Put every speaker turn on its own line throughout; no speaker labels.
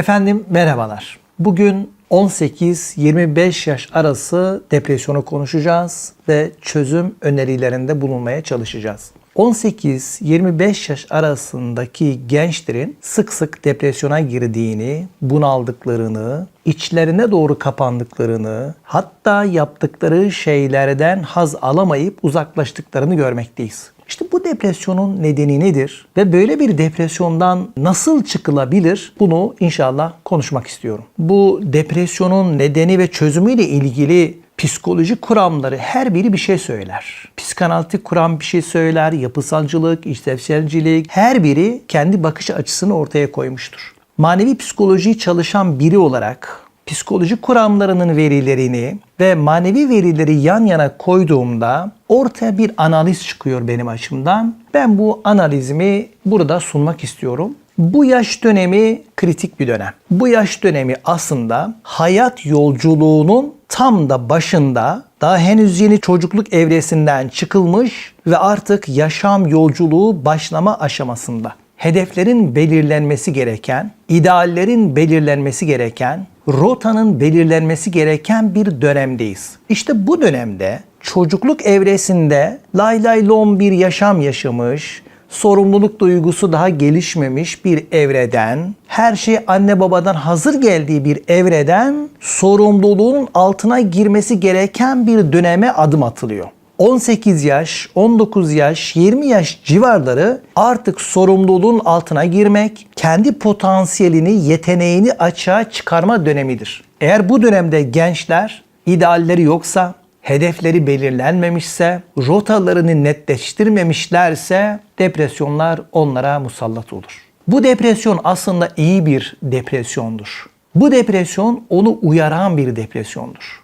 Efendim merhabalar. Bugün 18-25 yaş arası depresyonu konuşacağız ve çözüm önerilerinde bulunmaya çalışacağız. 18-25 yaş arasındaki gençlerin sık sık depresyona girdiğini, bunaldıklarını, içlerine doğru kapandıklarını, hatta yaptıkları şeylerden haz alamayıp uzaklaştıklarını görmekteyiz. İşte bu depresyonun nedeni nedir ve böyle bir depresyondan nasıl çıkılabilir? Bunu inşallah konuşmak istiyorum. Bu depresyonun nedeni ve çözümüyle ilgili psikoloji kuramları her biri bir şey söyler. Psikanalitik kuram bir şey söyler, yapısalcılık, işlevselcilik her biri kendi bakış açısını ortaya koymuştur. Manevi psikolojiyi çalışan biri olarak psikoloji kuramlarının verilerini ve manevi verileri yan yana koyduğumda ortaya bir analiz çıkıyor benim açımdan. Ben bu analizimi burada sunmak istiyorum. Bu yaş dönemi kritik bir dönem. Bu yaş dönemi aslında hayat yolculuğunun tam da başında daha henüz yeni çocukluk evresinden çıkılmış ve artık yaşam yolculuğu başlama aşamasında. Hedeflerin belirlenmesi gereken, ideallerin belirlenmesi gereken, rotanın belirlenmesi gereken bir dönemdeyiz. İşte bu dönemde çocukluk evresinde lay lay lom bir yaşam yaşamış, sorumluluk duygusu daha gelişmemiş bir evreden, her şey anne babadan hazır geldiği bir evreden sorumluluğun altına girmesi gereken bir döneme adım atılıyor. 18 yaş, 19 yaş, 20 yaş civarları artık sorumluluğun altına girmek, kendi potansiyelini, yeteneğini açığa çıkarma dönemidir. Eğer bu dönemde gençler idealleri yoksa, hedefleri belirlenmemişse, rotalarını netleştirmemişlerse depresyonlar onlara musallat olur. Bu depresyon aslında iyi bir depresyondur. Bu depresyon onu uyaran bir depresyondur.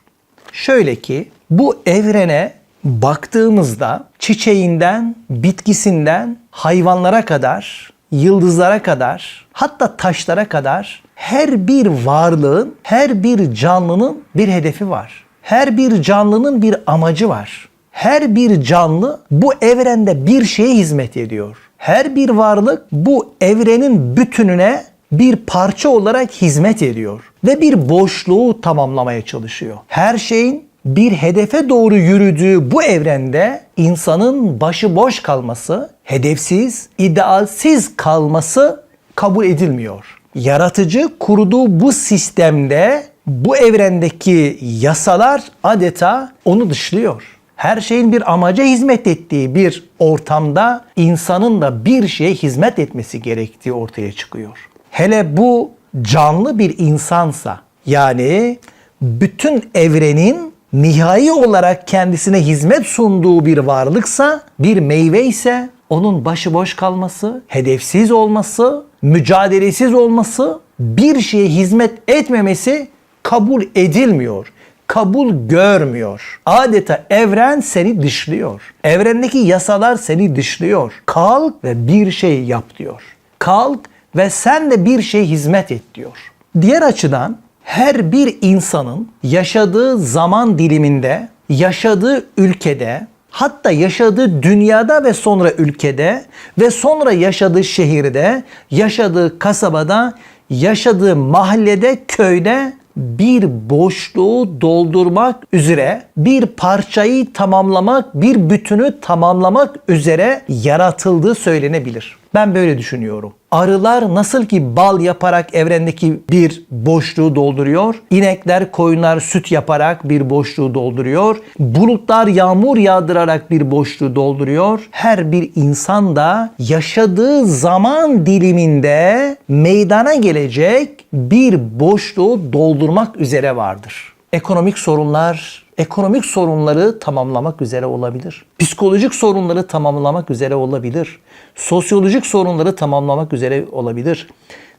Şöyle ki bu evrene baktığımızda çiçeğinden, bitkisinden, hayvanlara kadar, yıldızlara kadar, hatta taşlara kadar her bir varlığın, her bir canlının bir hedefi var. Her bir canlının bir amacı var. Her bir canlı bu evrende bir şeye hizmet ediyor. Her bir varlık bu evrenin bütününe bir parça olarak hizmet ediyor ve bir boşluğu tamamlamaya çalışıyor. Her şeyin bir hedefe doğru yürüdüğü bu evrende insanın başıboş kalması, hedefsiz, idealsiz kalması kabul edilmiyor. Yaratıcı kurduğu bu sistemde bu evrendeki yasalar adeta onu dışlıyor. Her şeyin bir amaca hizmet ettiği bir ortamda insanın da bir şeye hizmet etmesi gerektiği ortaya çıkıyor. Hele bu canlı bir insansa yani bütün evrenin nihai olarak kendisine hizmet sunduğu bir varlıksa, bir meyve ise onun başıboş kalması, hedefsiz olması, mücadelesiz olması, bir şeye hizmet etmemesi kabul edilmiyor. Kabul görmüyor. Adeta evren seni dışlıyor. Evrendeki yasalar seni dışlıyor. Kalk ve bir şey yap diyor. Kalk ve sen de bir şey hizmet et diyor. Diğer açıdan her bir insanın yaşadığı zaman diliminde, yaşadığı ülkede, hatta yaşadığı dünyada ve sonra ülkede ve sonra yaşadığı şehirde, yaşadığı kasabada, yaşadığı mahallede, köyde bir boşluğu doldurmak üzere, bir parçayı tamamlamak, bir bütünü tamamlamak üzere yaratıldığı söylenebilir. Ben böyle düşünüyorum. Arılar nasıl ki bal yaparak evrendeki bir boşluğu dolduruyor. İnekler, koyunlar süt yaparak bir boşluğu dolduruyor. Bulutlar yağmur yağdırarak bir boşluğu dolduruyor. Her bir insan da yaşadığı zaman diliminde meydana gelecek bir boşluğu doldurmak üzere vardır. Ekonomik sorunlar ekonomik sorunları tamamlamak üzere olabilir. Psikolojik sorunları tamamlamak üzere olabilir. Sosyolojik sorunları tamamlamak üzere olabilir.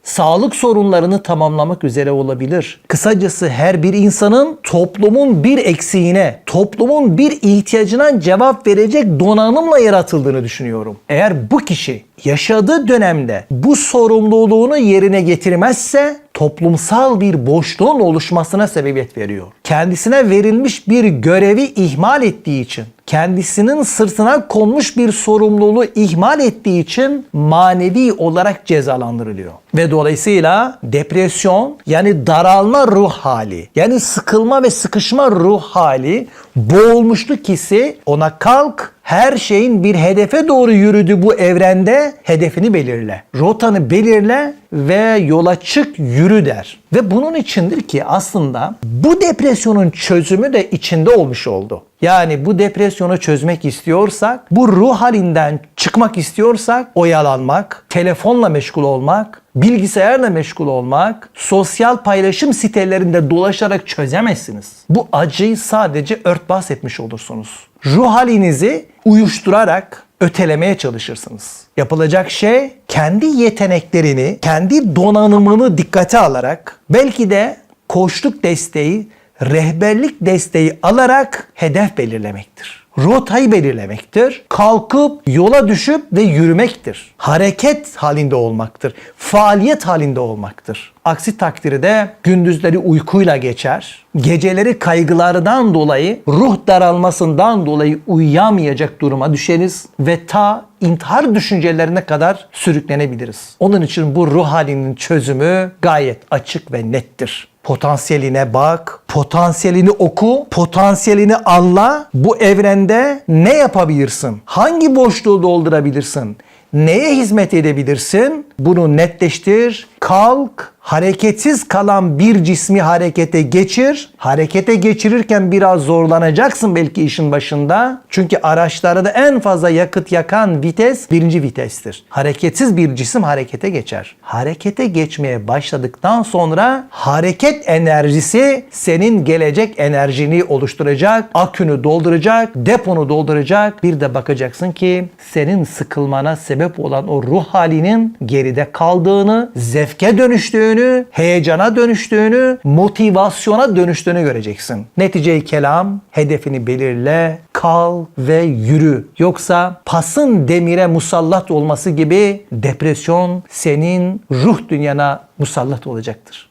Sağlık sorunlarını tamamlamak üzere olabilir. Kısacası her bir insanın toplumun bir eksiğine, toplumun bir ihtiyacına cevap verecek donanımla yaratıldığını düşünüyorum. Eğer bu kişi yaşadığı dönemde bu sorumluluğunu yerine getirmezse toplumsal bir boşluğun oluşmasına sebebiyet veriyor. Kendisine verilmiş bir görevi ihmal ettiği için, kendisinin sırtına konmuş bir sorumluluğu ihmal ettiği için manevi olarak cezalandırılıyor. Ve dolayısıyla depresyon yani daralma ruh hali yani sıkılma ve sıkışma ruh hali boğulmuşluk hissi ona kalk her şeyin bir hedefe doğru yürüdüğü bu evrende hedefini belirle. Rotanı belirle ve yola çık yürü der. Ve bunun içindir ki aslında bu depresyonun çözümü de içinde olmuş oldu. Yani bu depresyonu çözmek istiyorsak, bu ruh halinden çıkmak istiyorsak oyalanmak, telefonla meşgul olmak, bilgisayarla meşgul olmak, sosyal paylaşım sitelerinde dolaşarak çözemezsiniz. Bu acıyı sadece örtbas etmiş olursunuz. Ruh halinizi uyuşturarak ötelemeye çalışırsınız. Yapılacak şey kendi yeteneklerini, kendi donanımını dikkate alarak belki de koçluk desteği, rehberlik desteği alarak hedef belirlemektir. Rotayı belirlemektir. Kalkıp yola düşüp ve yürümektir. Hareket halinde olmaktır. Faaliyet halinde olmaktır. Aksi takdirde gündüzleri uykuyla geçer. Geceleri kaygılardan dolayı, ruh daralmasından dolayı uyuyamayacak duruma düşeriz ve ta intihar düşüncelerine kadar sürüklenebiliriz. Onun için bu ruh halinin çözümü gayet açık ve nettir. Potansiyeline bak, potansiyelini oku, potansiyelini anla. Bu evrende ne yapabilirsin? Hangi boşluğu doldurabilirsin? Neye hizmet edebilirsin? Bunu netleştir. Kalk, hareketsiz kalan bir cismi harekete geçir. Harekete geçirirken biraz zorlanacaksın belki işin başında. Çünkü araçlarda en fazla yakıt yakan vites birinci vitestir. Hareketsiz bir cisim harekete geçer. Harekete geçmeye başladıktan sonra hareket enerjisi senin gelecek enerjini oluşturacak, akünü dolduracak, deponu dolduracak. Bir de bakacaksın ki senin sıkılmana sebep olan o ruh halinin geride kaldığını, zevke dönüştüğünü, heyecana dönüştüğünü, motivasyona dönüştüğünü göreceksin. Netice-i kelam hedefini belirle, kal ve yürü. Yoksa pasın demire musallat olması gibi depresyon senin ruh dünyana musallat olacaktır.